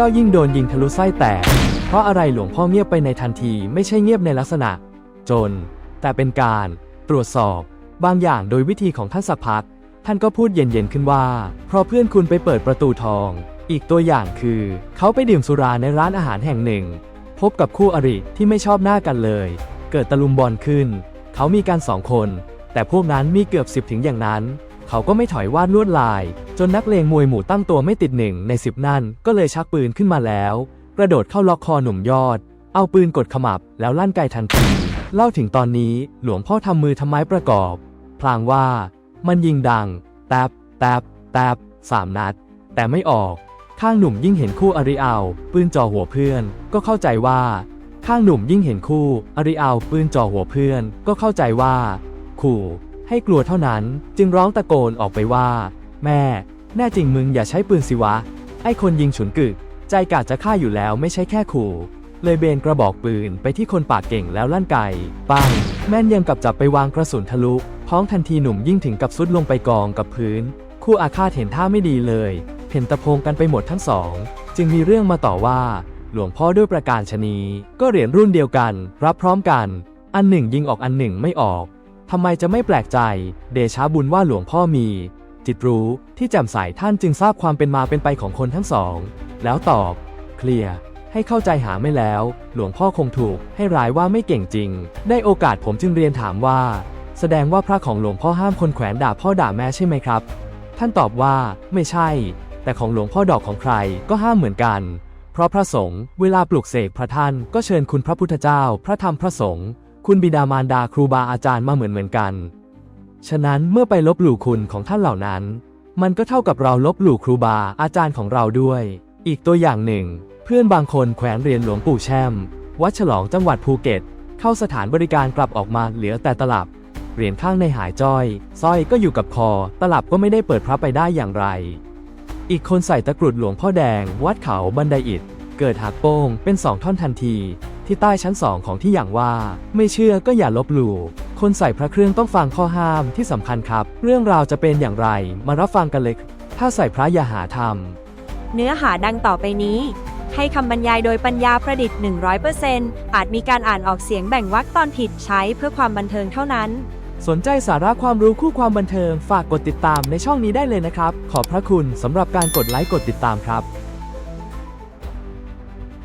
เจ้ายิ่งโดนยิงทะลุไส้แตก เพราะอะไรหลวงพ่อเงียบไปในทันทีไม่ใช่เงียบในลักษณะ จน แต่เป็นการตรวจสอบ บางอย่างโดยวิธีของท่านสักพัก ท่านก็พูดเย็นๆขึ้นว่า เพราะเพื่อนคุณไปเปิดประตูทอง อีกตัวอย่างคือ เขาไปดื่มสุราในร้านอาหารแห่งหนึ่ง พบกับคู่อริที่ไม่ชอบหน้ากันเลย เกิดตะลุมบอลขึ้น เขามีกันสองคน แต่พวกนั้นมีเกือบสิบถึงอย่างนั้น เขาก็ไม่ถอยวาดลวดลาย จนนักเลงมวยหมู่ตั้งตัวไม่ติดหนึ่งในสิบนั่นก็เลยชักปืนขึ้นมาแล้ว กระโดดเข้าล็อกคอหนุ่มยอด เอาปืนกดขมับแล้วลั่นไกทันทีเล่าถึงตอนนี้หลวงพ่อทำมือทำไม้ประกอบ พลางว่ามันยิงดังแตบแตบแตบสามนัด แต่ไม่ออกข้างหนุ่มยิ่งเห็นคู่อริเอาปืนจ่อหัวเพื่อน ก็เข้าใจว่า ข้างหนุ่มยิ่งเห็นคู่อริเอาปืนจ่อหัวเพื่อน ก็เข้าใจว่า ขู่ ให้กลัวเท่านั้นจึงร้องตะโกนออกไปว่า แม่ แน่จริงมึงอย่าใช้ปืนสิวะ ไอ้คนยิงฉุนกึก ใจกาจะฆ่าอยู่แล้วไม่ใช่แค่ขู่ เลยเบนกระบอกปืนไปที่คนปากเก่งแล้วลั่นไกปังแม่นยังกับจับไปวางกระสุนทะลุพ้องทันทีหนุ่มยิ่งถึงกับซุดลงไปกองกับพื้น คู่อาฆาตเห็นท่าไม่ดีเลยเห็นตะโพงกันไปหมดทั้งสอง จึงมีเรื่องมาต่อว่า หลวงพ่อด้วยประการชนี ก็เหรียญรุ่นเดียวกัน รับพร้อมกัน อันหนึ่งยิงออกอันหนึ่งไม่ออก ทำไมจะไม่แปลกใจ เดชาบุญว่าหลวงพ่อมี จิตรู้ที่แจ่มใสท่านจึงทราบความเป็นมาเป็นไปของคนทั้งสอง แล้วตอบ เคลียร์ให้เข้าใจหาไม่แล้ว หลวงพ่อคงถูก ให้ร้ายว่าไม่เก่งจริง ได้โอกาสผมจึงเรียนถามว่า แสดงว่าพระของหลวงพ่อห้ามคนแขวนด่าพ่อด่าแม่ใช่ไหมครับ ท่านตอบว่า ไม่ใช่ แต่ของหลวงพ่อดอกของใครก็ห้ามเหมือนกัน เพราะพระสงฆ์เวลาปลุกเสกพระท่านก็เชิญคุณพระพุทธเจ้า พระธรรมพระสงฆ์ คุณบิดามารดาครูบาอาจารย์มาเหมือนเหมือนกัน ฉะนั้นเมื่อไปลบหลู่คุณของท่านเหล่านั้น มันก็เท่ากับเราลบหลู่ครูบาอาจารย์ของเราด้วย อีกตัวอย่างหนึ่ง เพื่อนบางคนแขวนเหรียญหลวงปู่แช่ม วัดฉลองจังหวัดภูเก็ต เข้าสถานบริการกลับออกมาเหลือแต่ตลับ เหรียญข้างในหายจ้อยสร้อยก็อยู่กับคอ ตลับก็ไม่ได้เปิดพระไปได้อย่างไร อีกคนใส่ตะกรุดหลวงพ่อแดง วัดเขาบันไดอิฐเกิดหักโป้งเป็นสองท่อนทันที ที่ใต้ชั้นสองของที่อย่างว่า ไม่เชื่อก็อย่าลบหลู่คนใส่พระเครื่องต้องฟังข้อห้ามที่สำคัญครับ เรื่องราวจะเป็นอย่างไร มารับฟังกันเลยถ้าใส่พระอย่าหาทำเนื้อหาดังต่อไปนี้ ให้คำบรรยายโดยปัญญาประดิษฐ์ 100%อาจมีการอ่านออกเสียงแบ่งวรรคตอนผิดใช้เพื่อความบันเทิงเท่านั้นสนใจสาระความรู้คู่ความบันเทิงฝากกดติดตามในช่องนี้ได้เลยนะครับ ขอบพระคุณสำหรับการกดไลค์กดติดตามครับ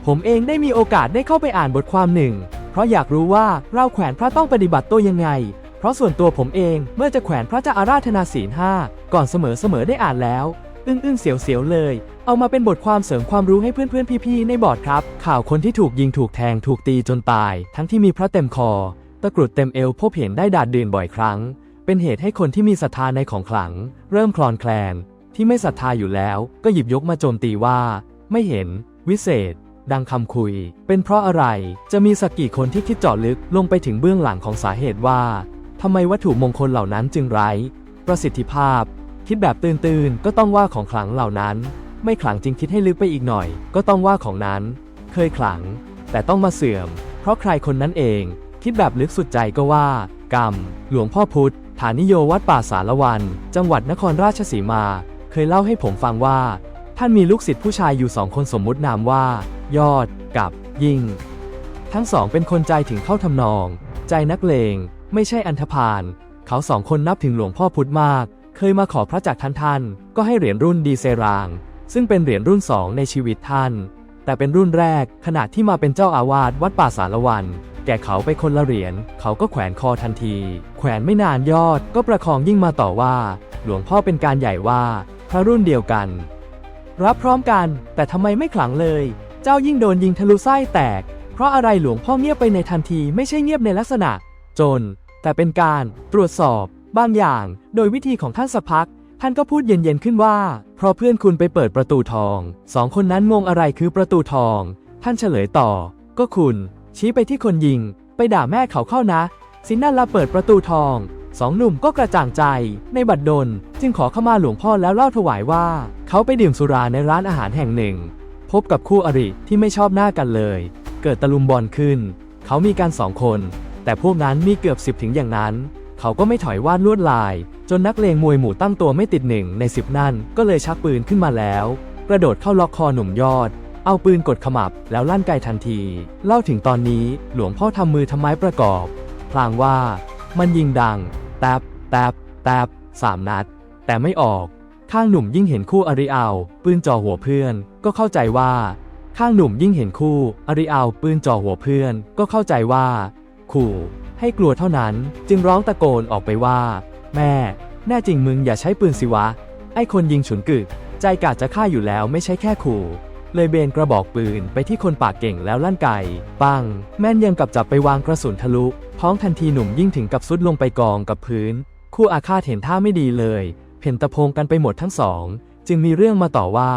ผมเองได้มีโอกาสได้เข้าไปอ่านบทความหนึ่ง เพราะอยากรู้ว่าเราแขวนพระต้องปฏิบัติตัวยังไง เพราะส่วนตัวผมเองเมื่อจะแขวนพระจะอาราธนาศีลห้าก่อนเสมอเสมอได้อ่านแล้ว อึ้งอึ้งเสียวเสียวเลย เอามาเป็นบทความเสริมความรู้ให้เพื่อนๆพี่ๆในบอร์ดครับ ข่าวคนที่ถูกยิงถูกแทงถูกตีจนตาย ทั้งที่มีพระเต็มคอ ตะกรุดเต็มเอวพบเห็นได้ดาดดื่นบ่อยครั้ง เป็นเหตุให้คนที่มีศรัทธาในของขลัง เริ่มคลอนแคลน ที่ไม่ศรัทธาอยู่แล้ว ก็หยิบยกมาโจมตีว่า ไม่เห็น วิเศษ ดังคำคุย เป็นเพราะอะไรจะมีสักกี่คนที่คิดเจาะลึกลงไปถึงเบื้องหลังของสาเหตุว่าทำไมวัตถุมงคลเหล่านั้นจึงไร้ ประสิทธิภาพ คิดแบบตื่นๆก็ต้องว่าของขลังเหล่านั้น ไม่ขลังจริงคิดให้ลึกไปอีกหน่อย ก็ต้องว่าของนั้น เคยขลัง แต่ต้องมาเสื่อม เพราะใครคนนั้นเอง คิดแบบลึกสุดใจก็ว่า กรรม หลวงพ่อพุธฐานิโยวัดป่าสารวัน จังหวัดนครราชสีมา เคยเล่าให้ผมฟังว่า ท่านมีลูกศิษย์ผู้ชายอยู่สองคนสมมุตินามว่า ยอดกับยิ่ง ทั้งสองเป็นคนใจถึงเข้าทำนอง ใจนักเลง ไม่ใช่อันธพาลเขาสองคนนับถึงหลวงพ่อพุธมาก เคยมาขอพระจากท่านท่าน ก็ให้เหรียญรุ่นดีเซราง ซึ่งเป็นเหรียญรุ่นสองในชีวิตท่าน แต่เป็นรุ่นแรกขณะที่มาเป็นเจ้าอาวาสวัดป่าสารวันแก่เขาไปคนละเหรียญ เขาก็แขวนคอทันที แขวนไม่นานยอดก็ประคองยิ่งมาต่อว่า หลวงพ่อเป็นการใหญ่ว่า พระรุ่นเดียวกัน รับพร้อมกัน แต่ทำไมไม่ขลังเลย เจ้ายิ่งโดนยิงทะลุไส้แตก เพราะอะไรหลวงพ่อเงียบไปในทันทีไม่ใช่เงียบในลักษณะ จน แต่เป็นการตรวจสอบบางอย่าง โดยวิธีของท่านสักพัก ท่านก็พูดเย็นๆขึ้นว่า เพราะเพื่อนคุณไปเปิดประตูทอง สองคนนั้นงงอะไรคือประตูทอง ท่านเฉลยต่อ ก็คุณ ชี้ไปที่คนยิง ไปด่าแม่เขาเข้านะสินนั่นละเปิดประตูทองสองหนุ่มก็กระจ่างใจ ในบัดดล จึงขอเข้ามาหลวงพ่อแล้วเล่าถวายว่า เขาไปดื่มสุราในร้านอาหารแห่งหนึ่ง พบกับคู่อริที่ไม่ชอบหน้ากันเลย เกิดตะลุมบอลขึ้น เขามีกันสองคน แต่พวกนั้นมีเกือบสิบถึงอย่างนั้น เขาก็ไม่ถอยวาดลวดลาย จนนักเลงมวยหมู่ตั้งตัวไม่ติดหนึ่งในสิบนั่น ก็เลยชักปืนขึ้นมาแล้ว กระโดดเข้าล็อกคอหนุ่มยอด เอาปืนกดขมับแล้วลั่นไกทันที เล่าถึงตอนนี้หลวงพ่อทำมือทำไม้ประกอบ พลางว่ามันยิงดังแตบแตบแตบสามนัด แต่ไม่ออก ข้างหนุ่มยิ่งเห็นคู่อริเอาปืนจ่อหัวเพื่อน ก็เข้าใจว่า ข้างหนุ่มยิ่งเห็นคู่อริเอาปืนจ่อหัวเพื่อน ก็เข้าใจว่า ขู่ ให้กลัวเท่านั้นจึงร้องตะโกนออกไปว่า แม่ แน่จริงมึงอย่าใช้ปืนสิวะ ไอ้คนยิงฉุนกึก ใจกาดจะฆ่าอยู่แล้วไม่ใช่แค่ขู่ เลยเบนกระบอกปืนไปที่คนปากเก่งแล้วลั่นไกปัง แม่นยังกับจับไปวางกระสุนทะลุท้องทันทีหนุ่มยิ่งถึงกับซุดลงไปกองกับพื้น คู่อาฆาตเห็นท่าไม่ดีเลย เพ่นตะพงกันไปหมดทั้งสอง จึงมีเรื่องมาต่อว่า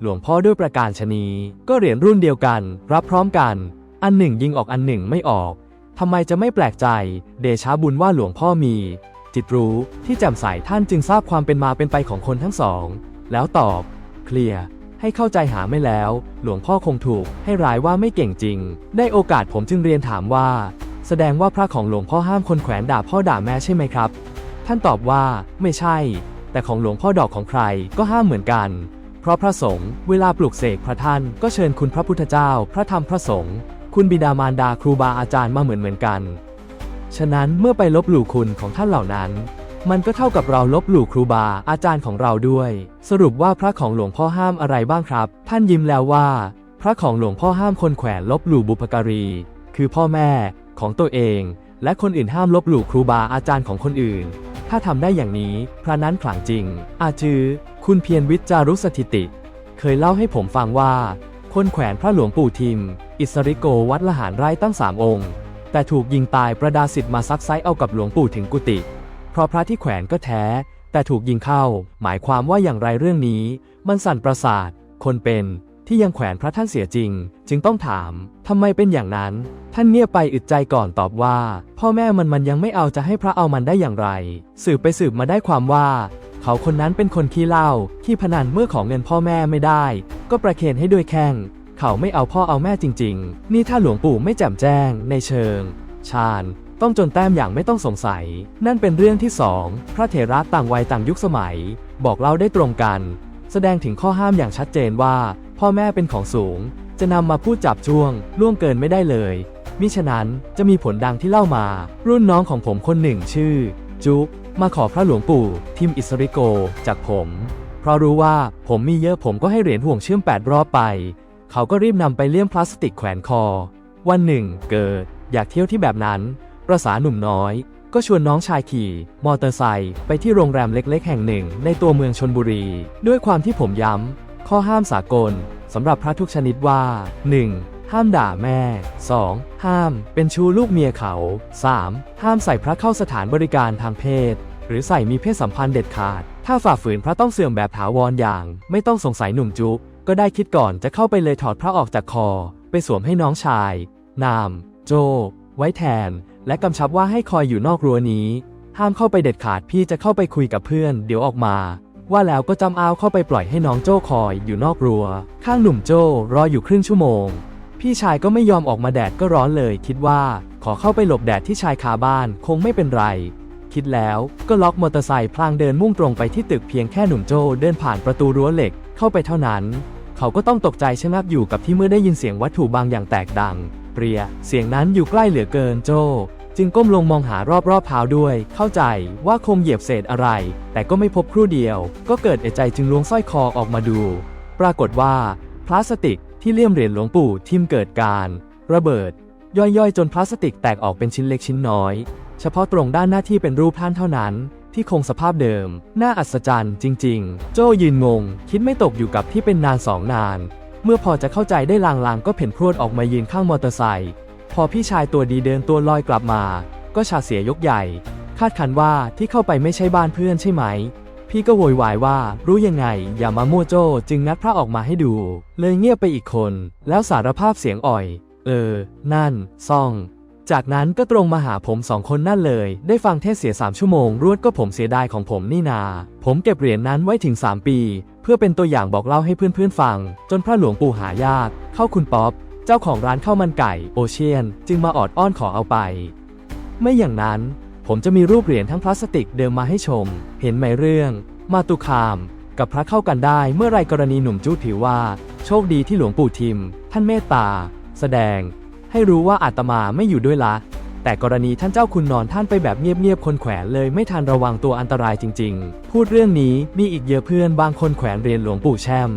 หลวงพ่อด้วยประการชนี ก็เหรียญรุ่นเดียวกัน รับพร้อมกัน อันหนึ่งยิงออกอันหนึ่งไม่ออกทำไมจะไม่แปลกใจ เดชาบุญว่าหลวงพ่อมี จิตรู้ที่แจ่มใสท่านจึงทราบความเป็นมาเป็นไปของคนทั้งสอง แล้วตอบ เคลียร์ให้เข้าใจหาไม่แล้ว หลวงพ่อคงถูก ให้ร้ายว่าไม่เก่งจริง ได้โอกาสผมจึงเรียนถามว่า แสดงว่าพระของหลวงพ่อห้ามคนแขวนด่าพ่อด่าแม่ใช่ไหมครับ ท่านตอบว่าไม่ใช่ แต่ของหลวงพ่อดอกของใครก็ห้ามเหมือนกัน เพราะพระสงฆ์เวลาปลุกเสกพระท่านก็เชิญคุณพระพุทธเจ้า พระธรรมพระสงฆ์คุณบิดามารดาครูบาอาจารย์มาเหมือนเหมือนกัน ฉะนั้นเมื่อไปลบหลู่คุณของท่านเหล่านั้น มันก็เท่ากับเราลบหลู่ครูบาอาจารย์ของเราด้วย สรุปว่าพระของหลวงพ่อห้ามอะไรบ้างครับ ท่านยิ้มแล้วว่า พระของหลวงพ่อห้ามคนแขวนลบหลู่บุพการี คือพ่อแม่ของตัวเอง และคนอื่นห้ามลบหลู่ครูบาอาจารย์ของคนอื่น ถ้าทำได้อย่างนี้ พระนั้นขลังจริง อาจือ คุณเพียรวิจารุสถิติ เคยเล่าให้ผมฟังว่า คนแขวนพระหลวงปู่ทิม อิสริโกวัดละหารไร่ตั้งสามองค์ แต่ถูกยิงตายประดาสิทธิ์มาซักไซเอากับหลวงปู่ถึงกุฏิ เพราะพระที่แขวนก็แท้ แต่ถูกยิงเข้า หมายความว่าอย่างไรเรื่องนี้ มันสั่นประสาท คนเป็น ที่ยังแขวนพระท่านเสียจริง จึงต้องถามทำไมเป็นอย่างนั้น ท่านเงียบไปอึดใจก่อนตอบว่า พ่อแม่มันมันยังไม่เอาจะให้พระเอามันได้อย่างไร สืบไปสืบมาได้ความว่า เขาคนนั้นเป็นคนขี้เหล้าขี้พนันเมื่อของเงินพ่อแม่ไม่ได้ ก็ประเคนให้ด้วยแข้งเขาไม่เอาพ่อเอาแม่จริง ๆ นี่ถ้าหลวงปู่ไม่แจ่มแจ้ง ในเชิงชาญต้องจนแต้มอย่างไม่ต้องสงสัย นั่นเป็นเรื่องที่สองพระเถระต่างวัยต่างยุคสมัย บอกเล่าได้ตรงกัน แสดงถึงข้อห้ามอย่างชัดเจนว่า พ่อแม่เป็นของสูง จะนำมาพูดจับจ้วง ล่วงเกินไม่ได้เลย มิฉะนั้นจะมีผลดังที่เล่ามา รุ่นน้องของผมคนหนึ่งชื่อ จุ๊บมาขอพระหลวงปู่ ทิมอิสริโก จากผม เพราะรู้ว่าผมมีเยอะผมก็ให้เหรียญห่วงเชื่อม 8 รอบไป เขาก็รีบนำไปเลี่ยมพลาสติกแขวนคอ วันหนึ่ง เกิด อยากเที่ยวที่แบบนั้นประสาหนุ่มน้อย ก็ชวนน้องชายขี่ มอเตอร์ไซค์ไปที่โรงแรมเล็กๆ แห่งหนึ่งในตัวเมืองชนบุรี ด้วยความที่ผมย้ำ ข้อห้ามสากลสำหรับพระทุกชนิดว่า 1. ห้ามด่าแม่ 2. ห้าม เป็นชู้ลูกเมียเขา 3. ห้ามใส่พระเข้าสถานบริการทางเพศ หรือใส่มีเพศสัมพันธ์เด็ดขาด ถ้าฝ่าฝืนพระต้องเสื่อมแบบถาวรอย่าง ไม่ต้องสงสัยหนุ่มจุ๊บก็ได้คิดก่อนจะเข้าไปเลยถอดพระออกจากคอ ไปสวมให้น้องชาย นาม โจ ไว้แทน และกำชับว่าให้คอยอยู่นอกรั้วนี้ ห้ามเข้าไปเด็ดขาดพี่จะเข้าไปคุยกับเพื่อน เดี๋ยวออกมา ว่าแล้วก็จำเอาเข้าไปปล่อยให้น้องโจ้คอยอยู่นอกรั้วข้างหนุ่มโจ้รออยู่ครึ่งชั่วโมง พี่ชายก็ไม่ยอมออกมาแดดก็ร้อนเลย คิดว่าขอเข้าไปหลบแดดที่ชายคาบ้านคงไม่เป็นไร คิดแล้วก็ล็อกมอเตอร์ไซค์พลางเดินมุ่งตรงไปที่ตึกเพียงแค่หนุ่มโจ้เดินผ่านประตูรั้วเหล็กเข้าไปเท่านั้น เขาก็ต้องตกใจชะงักอยู่กับที่เมื่อได้ยินเสียงวัตถุบางอย่างแตกดังเปรียเสียงนั้นอยู่ใกล้เหลือเกินโจ้ จึงก้มลงมองหารอบๆเท้าด้วย เข้าใจว่าคงเหยียบเศษอะไร แต่ก็ไม่พบครู่เดียว ก็เกิดเอใจจึงล้วงสร้อยคอออกมาดู ปรากฏว่า พลาสติกที่เลี่ยมเหรียญหลวงปู่ทิมเกิดการ ระเบิด ย่อยๆ จนพลาสติกแตกออกเป็นชิ้นเล็กชิ้นน้อย เฉพาะตรงด้านหน้าที่เป็นรูปท่านเท่านั้น ที่คงสภาพเดิม น่าอัศจรรย์จริง ๆ โจ้ยืนงง คิดไม่ตกอยู่กับที่เป็นนานสองนาน เมื่อพอจะเข้าใจได้ลางๆก็เพ่นพรวดออกมายืนข้างมอเตอร์ไซค์ พอพี่ชายตัวดีเดินตัวลอยกลับมา ก็ชาเสียยกใหญ่ คาดคันว่าที่เข้าไปไม่ใช่บ้านเพื่อนใช่ไหม พี่ก็โวยวายว่ารู้ยังไง อย่ามามั่วโจ้จึงนัดพระออกมาให้ดู เลยเงียบไปอีกคน แล้วสารภาพเสียงอ่อย เออ นั่น ซ่อง จากนั้นก็ตรงมาหาผมสองคนนั่นเลย ได้ฟังเทศเสียสามชั่วโมง รวดก็ผมเสียดายของผมนี่นา ผมเก็บเหรียญนนั้นไว้ถึง 3 ปี เพื่อเป็นตัวอย่างบอกเล่าให้เพื่อนๆฟัง จนพระหลวงปู่หายากเข้าคุณป๊อป จ้าของร้านข้าวมันไก่โอเชียน จึงมาออดอ้อนขอเอาไป ไม่อย่างนั้นผมจะมีรูปเหรียญทั้งพลาสติกเดิมมาให้ชม เห็นไหมเรื่องมาตุคาม กับพระเข้ากันได้เมื่อไรกรณีหนุ่มจู้ถือว่า โชคดีที่หลวงปู่ทิม ท่านเมตตา แสดง ให้รู้ว่าอาตมาไม่อยู่ด้วยละ แต่กรณีท่านเจ้าคุณนอนท่านไปแบบเงียบๆคนแขวนเลยไม่ทันระวังตัวอันตรายจริง ๆ พูดเรื่องนี้มีอีกเยอะเพื่อนบางคนแขวนเรียนหลวงปู่แช่ม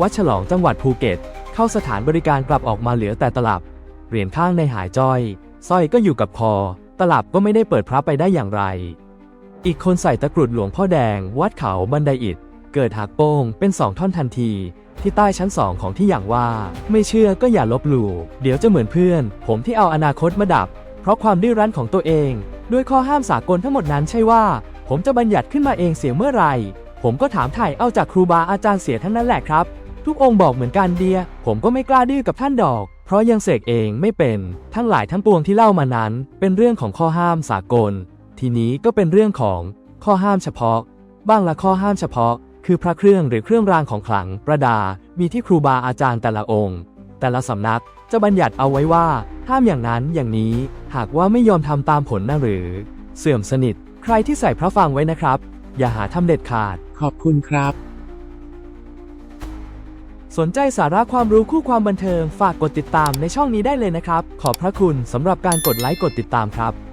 วัดฉลองจังหวัดภูเก็ต เข้าสถานบริการกลับออกมาเหลือแต่ตลับ เหรียญข้างในหายจ้อยสร้อยก็อยู่กับคอ ตลับก็ไม่ได้เปิดพระไปได้อย่างไร อีกคนใส่ตะกรุดหลวงพ่อแดง วัดเขาบันไดอิฐเกิดหักโป้งเป็นสองท่อนทันที ที่ใต้ชั้นสองของที่อย่างว่า ไม่เชื่อก็อย่าลบหลู่เดี๋ยวจะเหมือนเพื่อน ผมที่เอาอนาคตมาดับ เพราะความดื้อรั้นของตัวเอง ด้วยข้อห้ามสากลทั้งหมดนั้นใช่ว่า ผมจะบัญญัติขึ้นมาเองเสียเมื่อไหร่ผมก็ถามถ่ายเอาจากครูบาอาจารย์เสียทั้งนั้นแหละครับ ทุกองค์บอกเหมือนกันเดีย ผมก็ไม่กล้าดื้อกับท่านดอก เพราะยังเสกเองไม่เป็น ทั้งหลายทั้งปวงที่เล่ามานั้น เป็นเรื่องของข้อห้ามสากล ทีนี้ก็เป็นเรื่องของข้อห้ามเฉพาะ บ้างละข้อห้ามเฉพาะ คือพระเครื่องหรือเครื่องรางของขลัง ประดา มีที่ครูบาอาจารย์แต่ละองค์ แต่ละสำนักจะบัญญัติเอาไว้ว่า ห้ามอย่างนั้นอย่างนี้ หากว่าไม่ยอมทำตามผลนะหรือ เสื่อมสนิท ใครที่ใส่พระฟังไว้นะครับ อย่าหาทำเด็ดขาด ขอบคุณครับ สนใจสาระความรู้คู่ความบันเทิง ฝากกดติดตามในช่องนี้ได้เลยนะครับ ขอบพระคุณสำหรับการกดไลค์กดติดตามครับ